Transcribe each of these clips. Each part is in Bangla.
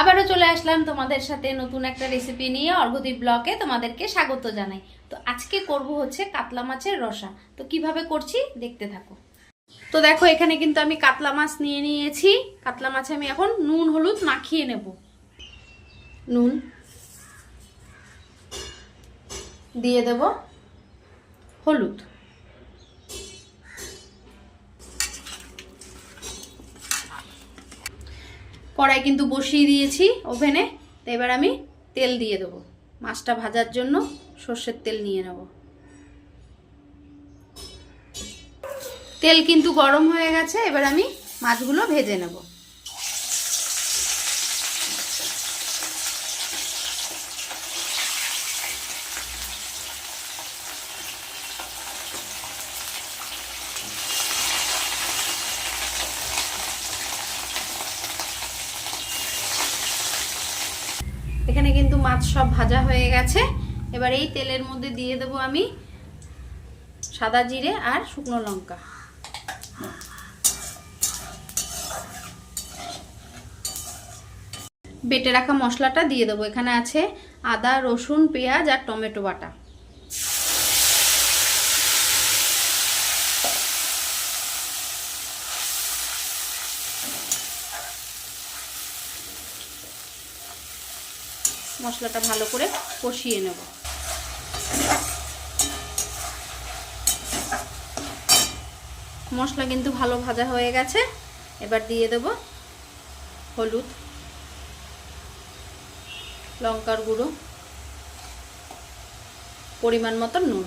আবারও চলে আসলাম তোমাদের সাথে নতুন একটা রেসিপি নিয়ে অর্ঘদীপ ব্লকে তোমাদেরকে স্বাগত জানাই। তো আজকে করব হচ্ছে কাতলা মাছের রসা। তো কীভাবে করছি দেখতে থাকো। তো দেখো, এখানে কিন্তু আমি কাতলা মাছ নিয়ে নিয়েছি। কাতলা মাছে আমি এখন নুন, হলুদ মাখিয়ে নেব। নুন দিয়ে দেব। হলুদ। কড়াই কিন্তু বসিয়ে দিয়েছি ওভেনে। তো এবার আমি তেল দিয়ে দেবো। মাছটা ভাজার জন্য সর্ষের তেল নিয়ে নেব। তেল কিন্তু গরম হয়ে গেছে, এবার আমি মাছগুলো ভেজে নেব। এখানে কিন্তু মাছ সব ভাজা হয়ে গেছে। এবার এই তেলের মধ্যে দিয়ে দেব আমি সাদা জিরে আর শুকনো লঙ্কা। বেটে রাখা মশলাটা দিয়ে দেবো। এখানে আছে আদা, রসুন, পেঁয়াজ আর টমেটো বাটা। মশলাটা ভালো করে কষিয়ে নেব। মশলা কিন্তু ভালো ভাজা হয়ে গেছে। এবার দিয়ে দেব হলুদ, লঙ্কার গুঁড়ো, পরিমাণ মতো নুন।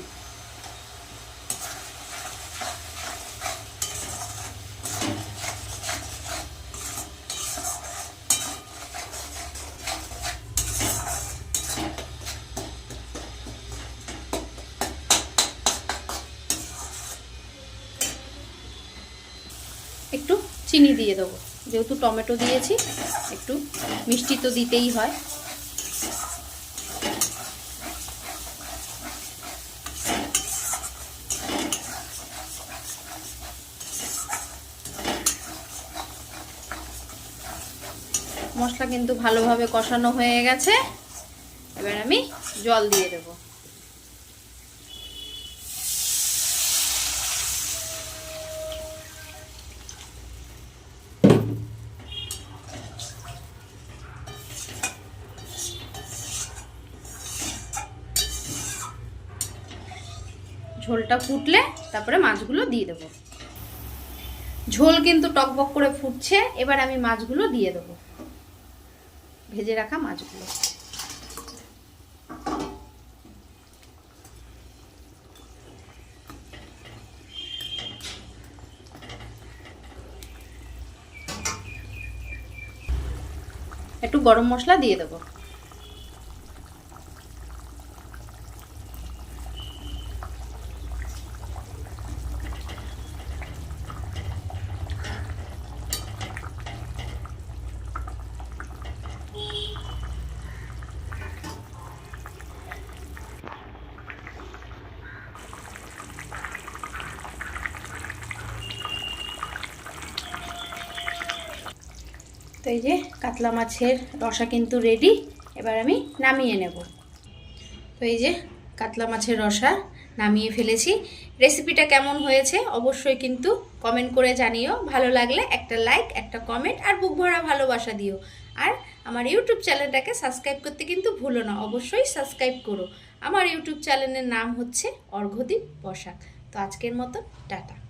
একটু চিনি দিয়ে দেবো। যেহেতু টমেটো দিয়েছি, একটু মিষ্টি তো দিতেই হয়। মশলা কিন্তু ভালোভাবে কষানো হয়ে গেছে। এবার আমি জল দিয়ে দেবো। ঝোলটা ফুটলে তারপরে মাছগুলো দিয়ে দেবো। ঝোল কিন্তু টকবক করে ফুটছে, এবার আমি মাছগুলো দিয়ে দেবো। ভেজে রাখা মাছগুলো। একটু গরম মশলা দিয়ে দেবো। তো এই যে কাতলা মাছের রসা কিন্তু রেডি এবার আমি নামিয়ে নেব। তো এই যে কাতলা মাছের রসা নামিয়ে ফেলেছি। রেসিপিটা কেমন হয়েছে অবশ্যই কিন্তু কমেন্ট করে জানিও। ভালো লাগলে একটা লাইক একটা কমেন্ট আর বুক ভরা ভালোবাসা দিও। আর আমার ইউটিউব চ্যানেলটাকে সাবস্ক্রাইব করতে কিন্তু ভুলো না। অবশ্যই সাবস্ক্রাইব করো। আমার ইউটিউব চ্যানেলের নাম হচ্ছে অর্ঘদীপ বসাক। তো আজকের মতো, টাটা।